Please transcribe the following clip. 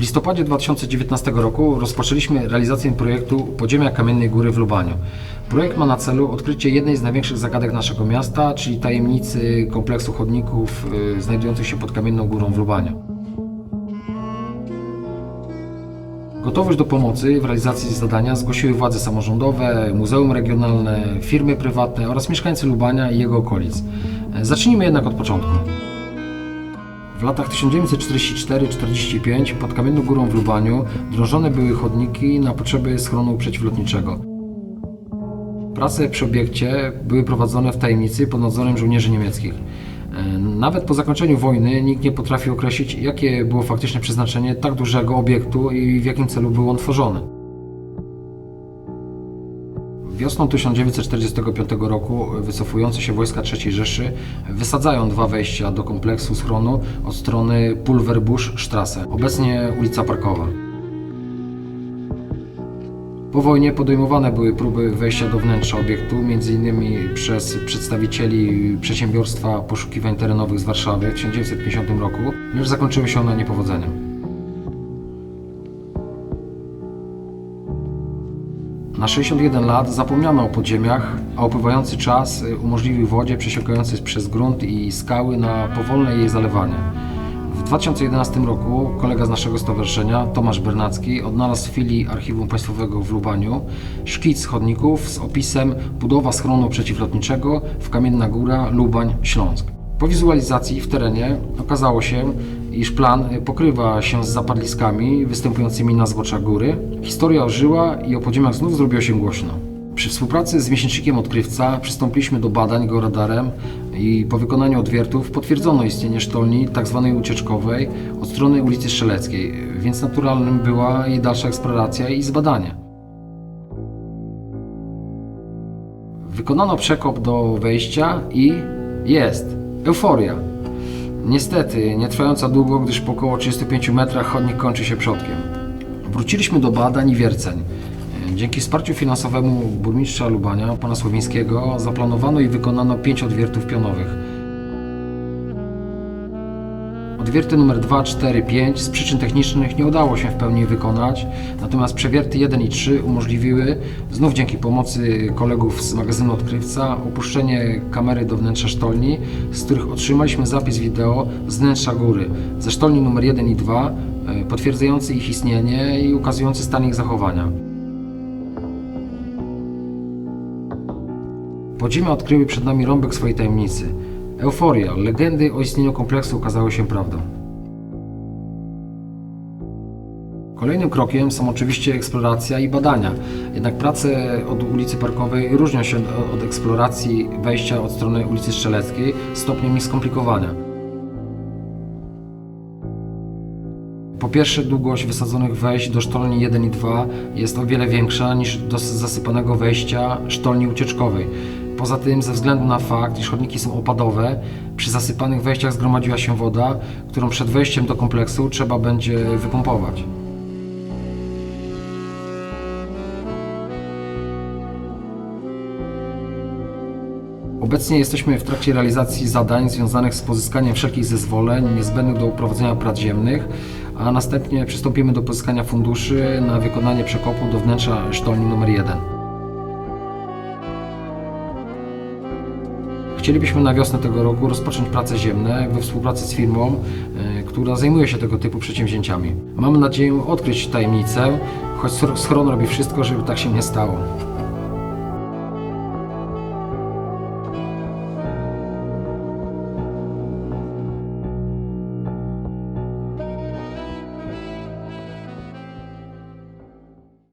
W listopadzie 2019 roku rozpoczęliśmy realizację projektu Podziemia Kamiennej Góry w Lubaniu. Projekt ma na celu odkrycie jednej z największych zagadek naszego miasta, czyli tajemnicy kompleksu chodników y, znajdujących się pod Kamienną Górą w Lubaniu. Gotowość do pomocy w realizacji zadania zgłosiły władze samorządowe, muzeum regionalne, firmy prywatne oraz mieszkańcy Lubania i jego okolic. Zacznijmy jednak od początku. W latach 1944-45 pod Kamienną Górą w Lubaniu drążone były chodniki na potrzeby schronu przeciwlotniczego. Prace przy obiekcie były prowadzone w tajemnicy pod nadzorem żołnierzy niemieckich. E, Nawet po zakończeniu wojny nikt nie potrafił określić, jakie było faktyczne przeznaczenie tak dużego obiektu i w jakim celu był on tworzony. Wiosną 1945 roku wycofujące się wojska III Rzeszy wysadzają dwa wejścia do kompleksu schronu od strony Pulverbusch Strasse, obecnie ulica Parkowa. Po wojnie podejmowane były próby wejścia do wnętrza obiektu, m.in. przez przedstawicieli przedsiębiorstwa poszukiwań terenowych z Warszawy w 1950 roku, lecz zakończyły się one niepowodzeniem. Na 61 lat zapomniano o podziemiach, a upływający czas y, umożliwił wodzie przesiąkającej przez grunt i skały na powolne jej zalewanie. W 2011 roku kolega z naszego stowarzyszenia, Tomasz Bernacki, odnalazł w filii Archiwum Państwowego w Lubaniu szkic chodników z opisem budowa schronu przeciwlotniczego w Kamienna Góra, Lubań, Śląsk. Po wizualizacji w terenie okazało się, iż plan pokrywa się z zapadliskami występującymi na zboczach góry. Historia ożyła i o podziemiach znów zrobiło się głośno. Przy współpracy z miesięcznikiem Odkrywca przystąpiliśmy do badań go radarem i po wykonaniu odwiertów potwierdzono istnienie sztolni tzw. ucieczkowej od strony ulicy Strzeleckiej, więc naturalnym była jej dalsza eksploracja i zbadanie. Wykonano przekop do wejścia i jest euforia. Niestety, nie trwająca długo, gdyż po około 35 metrach chodnik kończy się przodkiem. Wróciliśmy do badań i wierceń. Dzięki wsparciu finansowemu burmistrza Lubania, pana Słowińskiego, zaplanowano i wykonano pięć odwiertów pionowych. Odwierty numer 2, 4, 5 z przyczyn technicznych nie udało się w pełni wykonać, natomiast przewierty 1 i 3 umożliwiły, znów dzięki pomocy kolegów z magazynu Odkrywca, opuszczenie kamery do wnętrza sztolni, z których otrzymaliśmy zapis wideo z wnętrza góry, ze sztolni numer 1 i 2, e, potwierdzający ich istnienie i ukazujący stan ich zachowania. Podziemia odkryły przed nami rąbek swojej tajemnicy. Euforia, legendy o istnieniu kompleksu okazały się prawdą. Kolejnym krokiem są oczywiście eksploracja i badania. Jednak prace od ulicy Parkowej różnią się od- eksploracji wejścia od strony ulicy Strzeleckiej stopniem ich skomplikowania. Po pierwsze, długość wysadzonych wejść do sztolni 1 i 2 jest o wiele większa niż do zasypanego wejścia sztolni ucieczkowej. Poza tym, ze względu na fakt, iż chodniki są opadowe, przy zasypanych wejściach zgromadziła się woda, którą przed wejściem do kompleksu trzeba będzie wypompować. Obecnie jesteśmy w trakcie realizacji zadań związanych z pozyskaniem wszelkich zezwoleń niezbędnych do uprowadzenia prac ziemnych, a następnie przystąpimy do pozyskania funduszy na wykonanie przekopu do wnętrza sztolni numer 1. Chcielibyśmy na wiosnę tego roku rozpocząć prace ziemne we współpracy z firmą, e, która zajmuje się tego typu przedsięwzięciami. Mamy nadzieję odkryć tajemnicę, choć schron robi wszystko, żeby tak się nie stało.